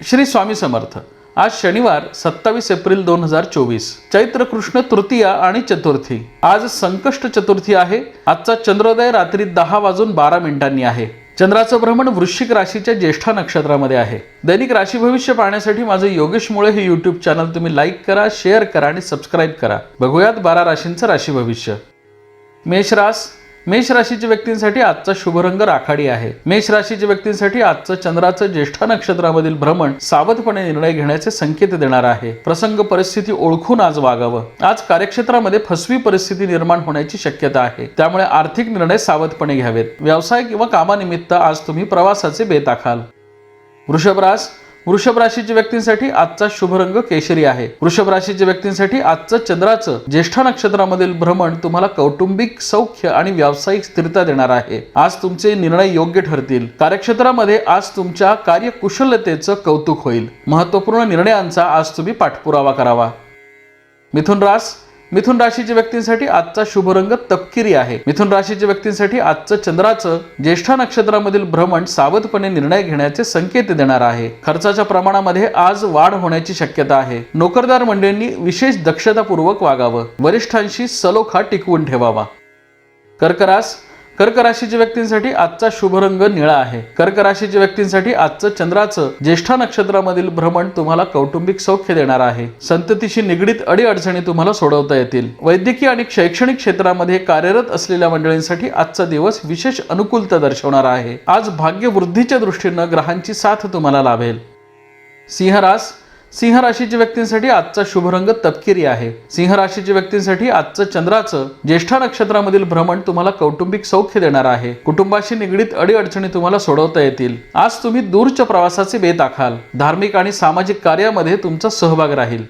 श्री स्वामी समर्थ. आज शनिवार सत्तावीस एप्रिल दोन हजार चोवीस. चैत्र कृष्ण तृतीया आणि चतुर्थी. आज संकष्ट चतुर्थी आहे. आजचा चंद्रोदय रात्री दहा वाजून बारा मिनिटांनी आहे. चंद्राचं भ्रमण वृश्चिक राशीच्या ज्येष्ठा नक्षत्रामध्ये आहे. दैनिक राशी भविष्य पाहण्यासाठी माझं योगेश मुळे हे युट्यूब चॅनल तुम्ही लाईक करा शेअर करा आणि सबस्क्राईब करा. बघूयात बारा राशींचं राशी भविष्य. मेष रास मेष राशीच्या व्यक्तींसाठी आजचा शुभ रंग राखाडी आहे. मेष राशीच्या व्यक्तींसाठी आजचं चंद्राचं ज्येष्ठा नक्षत्रामधील भ्रमण सावधपणे निर्णय घेण्याचे संकेत देणार आहे. प्रसंग परिस्थिती ओळखून आज वागावं. आज कार्यक्षेत्रामध्ये फसवी परिस्थिती निर्माण होण्याची शक्यता आहे. त्यामुळे आर्थिक निर्णय सावधपणे घ्यावेत. व्यवसाय किंवा कामानिमित्त आज तुम्ही प्रवासाचे बेत आखाल वृषभ वृषभ राशीच्या व्यक्तींसाठी आजचा शुभ रंग केशरी आहे. वृषभ राशीच्या व्यक्तींसाठी आजचं चंद्राचं ज्येष्ठा नक्षत्रामधील भ्रमण तुम्हाला कौटुंबिक सौख्य आणि व्यावसायिक स्थिरता देणार आहे. आज तुमचे निर्णय योग्य ठरतील. कार्यक्षेत्रामध्ये आज तुमच्या कार्यकुशलतेचं कौतुक होईल. महत्त्वपूर्ण निर्णयांचा आज तुम्ही पाठपुरावा करावा. मिथुन रास मिथुन राशीच्या व्यक्तींसाठी आजचा शुभ रंग तपकिरी आहे. मिथुन राशीच्या व्यक्तींसाठी आजचं चंद्राचं ज्येष्ठा नक्षत्रामधील भ्रमण सावधपणे निर्णय घेण्याचे संकेत देणार आहे. खर्चाच्या प्रमाणामध्ये आज वाढ होण्याची शक्यता आहे. नोकरदार मंडळींनी विशेष दक्षतापूर्वक वागावं. वरिष्ठांशी सलोखा टिकवून ठेवावा. कर्करास कर्क राशीच्या व्यक्तींसाठी आजचा शुभ रंग निळा आहे. कर्क राशीच्या व्यक्तींसाठी आजचं चंद्राचं ज्येष्ठा नक्षत्रामधील भ्रमण तुम्हाला कौटुंबिक सौख्य देणार आहे. संततीशी निगडीत अडीअडचणी तुम्हाला सोडवता येतील. वैद्यकीय आणि शैक्षणिक क्षेत्रामध्ये कार्यरत असलेल्या मंडळींसाठी आजचा दिवस विशेष अनुकूलता दर्शवणार आहे. आज भाग्यवृद्धीच्या दृष्टीनं ग्रहांची साथ तुम्हाला लाभेल. सिंहरास सिंह राशीच्या व्यक्तींसाठी आजचा शुभ रंग तपकिरी आहे. सिंह राशीच्या व्यक्तींसाठी आजचं चंद्राचं ज्येष्ठा नक्षत्रामधील भ्रमण तुम्हाला कौटुंबिक सौख्य देणार आहे. कुटुंबाशी निगडीत अडीअडचणी तुम्हाला सोडवता येतील. आज तुम्ही दूरच्या प्रवासाचे बेत आखाल. धार्मिक आणि सामाजिक कार्यामध्ये तुमचा सहभाग राहील.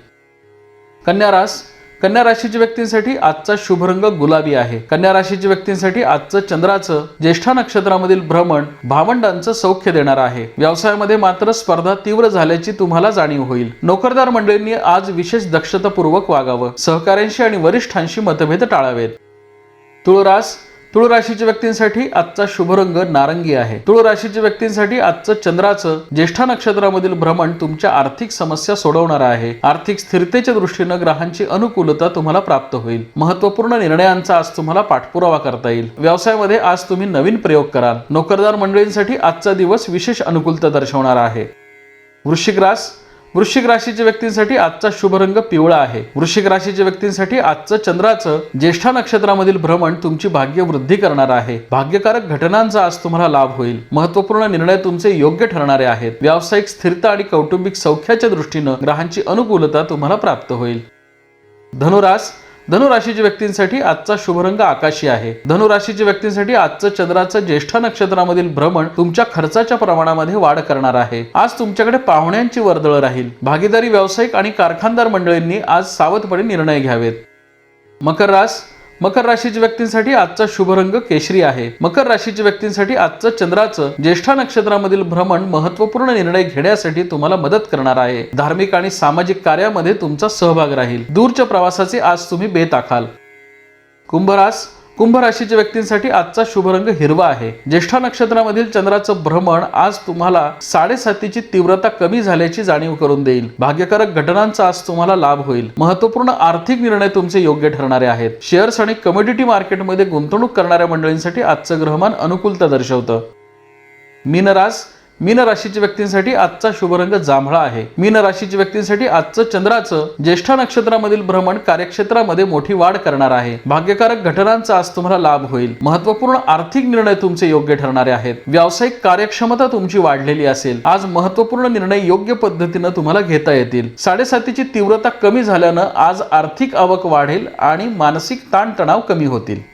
कन्या रास कन्या राशीच्या व्यक्तींसाठी आजचा शुभ रंग गुलाबी आहे. कन्या राशीच्या व्यक्तींसाठी आजचं चंद्राचं ज्येष्ठा नक्षत्रामधील भ्रमण भावंडांचं सौख्य देणार आहे. व्यवसायामध्ये मात्र स्पर्धा तीव्र झाल्याची तुम्हाला जाणीव होईल. नोकरदार मंडळींनी आज विशेष दक्षतापूर्वक वागावं. सहकाऱ्यांशी आणि वरिष्ठांशी मतभेद टाळावेत. तुळरास तुळ राशीच्या व्यक्तींसाठी आजचा शुभ रंग नारंगी आहे. तुळ राशीच्या व्यक्तींसाठी आजचं चंद्राचं ज्येष्ठा नक्षत्रामधील भ्रमण तुमच्या आर्थिक समस्या सोडवणार आहे. आर्थिक स्थिरतेच्या दृष्टीनं ग्रहांची अनुकूलता तुम्हाला प्राप्त होईल. महत्त्वपूर्ण निर्णयांचा आज तुम्हाला पाठपुरावा करता येईल. व्यवसायामध्ये आज तुम्ही नवीन प्रयोग कराल. नोकरदार मंडळींसाठी आजचा दिवस विशेष अनुकूलता दर्शवणार आहे. वृश्चिक रास वृश्चिक राशीच्या व्यक्तींसाठी आजचा शुभ रंग पिवळा आहे. वृश्चिक राशीच्या व्यक्तींसाठी आजचं चंद्राचं ज्येष्ठा नक्षत्रामधील भ्रमण तुमची भाग्य वृद्धी करणार आहे. भाग्यकारक घटनांचा आज तुम्हाला लाभ होईल. महत्त्वपूर्ण निर्णय तुमचे योग्य ठरणारे आहेत. व्यावसायिक स्थिरता आणि कौटुंबिक सौख्याच्या दृष्टीनं ग्रहांची अनुकूलता तुम्हाला प्राप्त होईल. धनुरास धनुराशीच्या व्यक्तींसाठी आजचा शुभरंग आकाशी आहे. धनुराशीच्या व्यक्तींसाठी आजचं चंद्राचं ज्येष्ठ नक्षत्रामधील भ्रमण तुमच्या खर्चाच्या प्रमाणामध्ये वाढ करणार आहे. आज तुमच्याकडे पाहुण्यांची वर्दळ राहील. भागीदारी व्यावसायिक आणि कारखानदार मंडळींनी आज सावधपणे निर्णय घ्यावेत. मकर रास मकर राशीच्या व्यक्तींसाठी आजचा शुभ रंग केशरी आहे. मकर राशीच्या व्यक्तींसाठी आजचं चंद्राचं ज्येष्ठा नक्षत्रामधील भ्रमण महत्त्वपूर्ण निर्णय घेण्यासाठी तुम्हाला मदत करणार आहे. धार्मिक आणि सामाजिक कार्यामध्ये तुमचा सहभाग राहील. दूरच्या प्रवासाचे आज तुम्ही बेत आखाल कुंभरास कुंभ राशीच्या व्यक्तींसाठी आजचा शुभ रंग हिरवा आहे. ज्येष्ठा नक्षत्रामधील चंद्राचं भ्रमण आज तुम्हाला साडेसातीची तीव्रता कमी झाल्याची जाणीव करून देईल. भाग्यकारक घटनांचा आज तुम्हाला लाभ होईल. महत्त्वपूर्ण आर्थिक निर्णय तुमचे योग्य ठरणारे आहेत. शेअर्स आणि कमोडिटी मार्केटमध्ये गुंतवणूक करणाऱ्या मंडळींसाठी आजचं ग्रहमान अनुकूलता दर्शवतं. मीनरास मीन राशीच्या व्यक्तींसाठी आजचा शुभरंग जांभळा आहे. मीन राशीच्या व्यक्तींसाठी आजचं चंद्राचं ज्येष्ठा नक्षत्रामधील भ्रमण कार्यक्षेत्रामध्ये मोठी वाढ करणार आहे. भाग्यकारक घटनांचा आज तुम्हाला लाभ होईल. महत्त्वपूर्ण आर्थिक निर्णय तुमचे योग्य ठरणारे आहेत. व्यावसायिक कार्यक्षमता तुमची वाढलेली असेल. आज महत्त्वपूर्ण निर्णय योग्य पद्धतीनं तुम्हाला घेता येतील. साडेसातीची तीव्रता कमी झाल्यानं आज आर्थिक आवक वाढेल आणि मानसिक ताणतणाव कमी होतील.